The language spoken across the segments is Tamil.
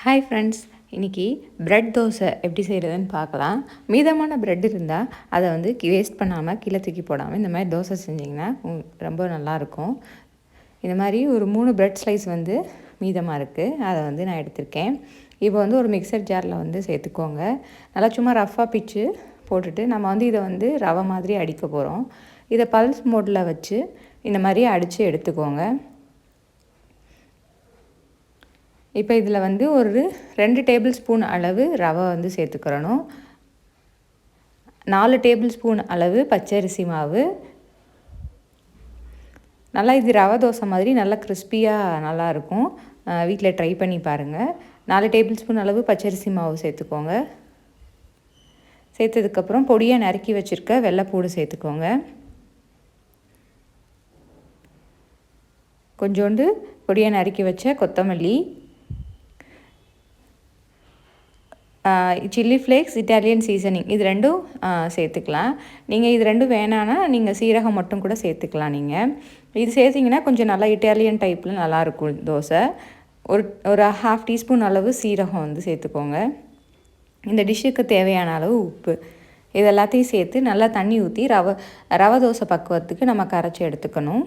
ஹாய் ஃப்ரெண்ட்ஸ் இன்றைக்கி ப்ரெட் தோசை எப்படி செய்கிறதுன்னு பார்க்கலாம். மீதமான ப்ரெட் இருந்தால் அதை வந்து வேஸ்ட் பண்ணாமல் கீழே தூக்கி போடாமல் இந்த மாதிரி தோசை செஞ்சிங்கன்னா ரொம்ப நல்லாயிருக்கும் இந்த மாதிரி ஒரு மூணு ப்ரெட் ஸ்லைஸ் வந்து மீதமாக இருக்குது அதை வந்து நான் எடுத்திருக்கேன். இப்போ வந்து ஒரு மிக்சர் ஜாரில் வந்து சேர்த்துக்கோங்க. நல்லா சும்மா ரஃப்பாக பிச்சு போட்டுட்டு நம்ம வந்து இதை வந்து ரவை மாதிரி அடிக்க போகிறோம் இதை பல்ஸ் மோட்டில் வச்சு இந்த மாதிரி அடித்து எடுத்துக்கோங்க. இப்போ இதில் வந்து ஒரு ரெண்டு டேபிள் ஸ்பூன் அளவு ரவை வந்து சேர்த்துக்கிறணும். நாலு டேபிள் ஸ்பூன் அளவு பச்சரிசி மாவு. நல்லா இது ரவை தோசை மாதிரி நல்லா கிறிஸ்பியாக நல்லாயிருக்கும். வீட்டில் ட்ரை பண்ணி பாருங்கள் நாலு டேபிள் ஸ்பூன் அளவு பச்சரிசி மாவு சேர்த்துக்கோங்க. சேர்த்ததுக்கப்புறம் பொடியாக நறுக்கி வச்சுருக்க வெள்ளைப்பூடு சேர்த்துக்கோங்க. கொஞ்சோண்டு பொடியாக நறுக்கி வச்ச கொத்தமல்லி. சில்லி ஃப்ளேக்ஸ் இட்டாலியன் சீசனிங் இது ரெண்டும் சேர்த்துக்கலாம். நீங்கள் இது ரெண்டும் வேணான்னா நீங்கள் சீரகம் மட்டும் கூட சேர்த்துக்கலாம் நீங்கள் இது சேர்த்திங்கன்னா கொஞ்சம் நல்லா இட்டாலியன் டைப்பில் நல்லாயிருக்கும் தோசை. ஒரு ஒரு ஹாஃப் டீஸ்பூன் அளவு சீரகம் வந்து சேர்த்துக்கோங்க. இந்த டிஷ்ஷுக்கு தேவையான அளவு உப்பு. இது எல்லாத்தையும் சேர்த்து நல்லா தண்ணி ஊற்றி ரவை ரவை தோசை பக்குவத்துக்கு நம்ம கரைச்சி எடுத்துக்கணும்.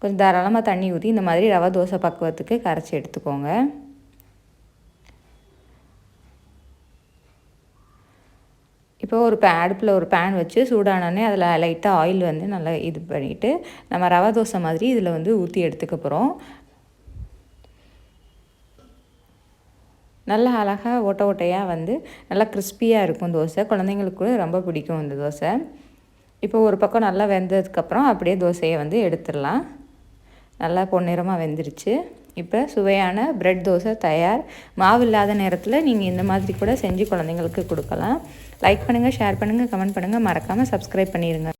கொஞ்சம் தாராளமாக தண்ணி ஊற்றி இந்த மாதிரி ரவை தோசை பக்குவத்துக்கு கரைச்சி எடுத்துக்கோங்க. இப்போ ஒரு பே அடுப்பில் ஒரு பேன் வச்சு சூடானோடனே அதில் லைட்டாக ஆயில் வந்து நல்லா இது பண்ணிவிட்டு நம்ம ரவை தோசை மாதிரி இதில் வந்து ஊற்றி எடுத்துக்க போகிறோம் நல்லா அழகாக ஓட்ட ஓட்டையாக வந்து நல்லா கிறிஸ்பியாக இருக்கும் தோசை. குழந்தைங்களுக்கு கூட ரொம்ப பிடிக்கும் இந்த தோசை. இப்போ ஒரு பக்கம் நல்லா வெந்ததுக்கப்புறம் அப்படியே தோசையை வந்து எடுத்துடலாம். நல்லா பொன்னிறமாக வெந்துருச்சு. இப்போ சுவையான பிரெட் தோசை தயார். மாவு இல்லாத நேரத்தில் நீங்கள் இந்த மாதிரி கூட செஞ்சு குழந்தைங்களுக்கு கொடுக்கலாம். லைக் பண்ணுங்கள் ஷேர் பண்ணுங்கள் கமெண்ட் பண்ணுங்கள் மறக்காமல் சப்ஸ்கிரைப் பண்ணிடுங்க